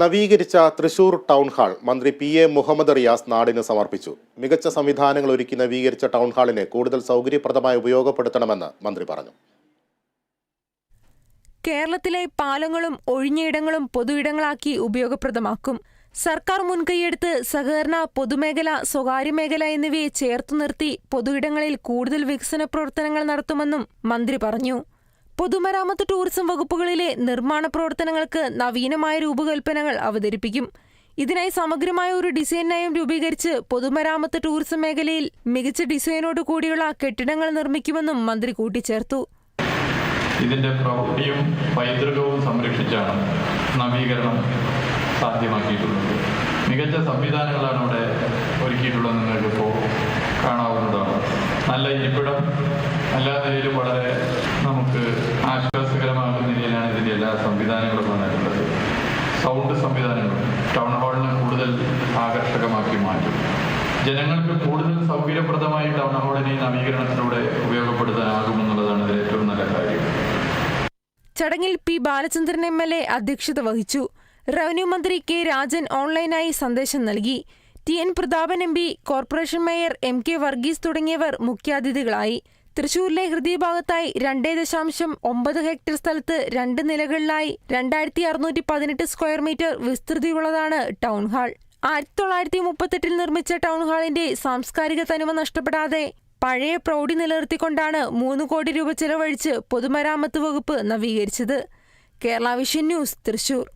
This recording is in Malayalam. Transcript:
നവീകരിച്ച തൃശൂർ ടൗൺ ഹാൾ മന്ത്രി പി എ മുഹമ്മദ് റിയാസ് നാടിന് സമർപ്പിച്ചു. മികച്ച സംവിധാനങ്ങൾ ഒരുക്കി നവീകരിച്ച ടൗൺ ഹാളിനെ കൂടുതൽ സൗകര്യപ്രദമായി ഉപയോഗപ്പെടുത്തണമെന്ന് മന്ത്രി പറഞ്ഞു. കേരളത്തിലെ പാലങ്ങളും ഒഴിഞ്ഞയിടങ്ങളും പൊതുയിടങ്ങളാക്കി ഉപയോഗപ്രദമാക്കും. സർക്കാർ മുൻകൈയെടുത്ത് സഹകരണ പൊതുമേഖല സ്വകാര്യ മേഖല എന്നിവയെ ചേർത്തു നിർത്തി പൊതുയിടങ്ങളിൽ കൂടുതൽ വികസന പ്രവർത്തനങ്ങൾ നടത്തുമെന്നും മന്ത്രി പറഞ്ഞു. പൊതുമരാമത്ത് ടൂറിസം വകുപ്പുകളിലെ നിർമ്മാണ പ്രവർത്തനങ്ങൾക്ക് നവീനമായ രൂപകൽപ്പനകൾ അവതരിപ്പിക്കും. ഇതിനായി സമഗ്രമായ ഒരു ഡിസൈൻ നയം രൂപീകരിച്ച് പൊതുമരാമത്ത് ടൂറിസം മേഖലയിൽ മികച്ച ഡിസൈനോട് കൂടിയുള്ള കെട്ടിടങ്ങൾ നിർമ്മിക്കുമെന്നും മന്ത്രി കൂട്ടിച്ചേർത്തു. ഇതിന്റെ പ്രൗഢിയും പൈതൃകവും സംരക്ഷിച്ചാണ് നവീകരണം സാധ്യമാക്കിയിട്ടുള്ളത്. മികച്ച സംവിധാനങ്ങളാണ് ഇവിടെ ഒരുക്കിയിട്ടുള്ളത് നിങ്ങൾക്കിപ്പോൾ കാണാവുന്നതാണ് നല്ല ഇരിപ്പിടം എല്ലാ നിലയിലും വളരെ നമുക്ക് ആശ്വാസകരമാകുന്ന രീതിയിലാണ് ഇതിന്റെ എല്ലാ സംവിധാനങ്ങളും വന്നിട്ടുള്ളത്. സൗണ്ട് സംവിധാനങ്ങളും ടൗൺ ഹാളിനെ കൂടുതൽ ആകർഷകമാക്കി മാറ്റും. ജനങ്ങൾക്ക് കൂടുതൽ സൗകര്യപ്രദമായി ടൗൺ ഹാളിനെ നവീകരണത്തിലൂടെ ഉപയോഗപ്പെടുത്താനാകുമെന്നുള്ളതാണ് ഇതിൽ ഏറ്റവും നല്ല കാര്യം. ചടങ്ങിൽ P Balachandran M L A അധ്യക്ഷത വഹിച്ചു. റവന്യൂ മന്ത്രി കെ രാജൻ ഓൺലൈനായി സന്ദേശം നൽകി. T N Prathapan M P corporation mayor M K Varghese തുടങ്ങിയവർ മുഖ്യാതിഥികളായി. തൃശൂരിലെ ഹൃദയഭാഗത്തായി രണ്ടേ ദശാംശം ഒമ്പത് ഹെക്ടർ സ്ഥലത്ത് രണ്ട് നിലകളിലായി രണ്ടായിരത്തി അറുന്നൂറ്റി പതിനെട്ട് സ്ക്വയർ മീറ്റർ വിസ്തൃതിയുള്ളതാണ് ടൗൺ ഹാൾ. ആയിരത്തി തൊള്ളായിരത്തി മുപ്പത്തെട്ടിൽ നിർമ്മിച്ച ടൗൺ ഹാളിന്റെ സാംസ്കാരിക തനിമ നഷ്ടപ്പെടാതെ പഴയ പ്രൗഢി നിലനിർത്തിക്കൊണ്ടാണ് മൂന്ന് കോടി രൂപ ചെലവഴിച്ച് പൊതുമരാമത്ത് വകുപ്പ് നവീകരിച്ചത്. Kerala vision news Thrissur.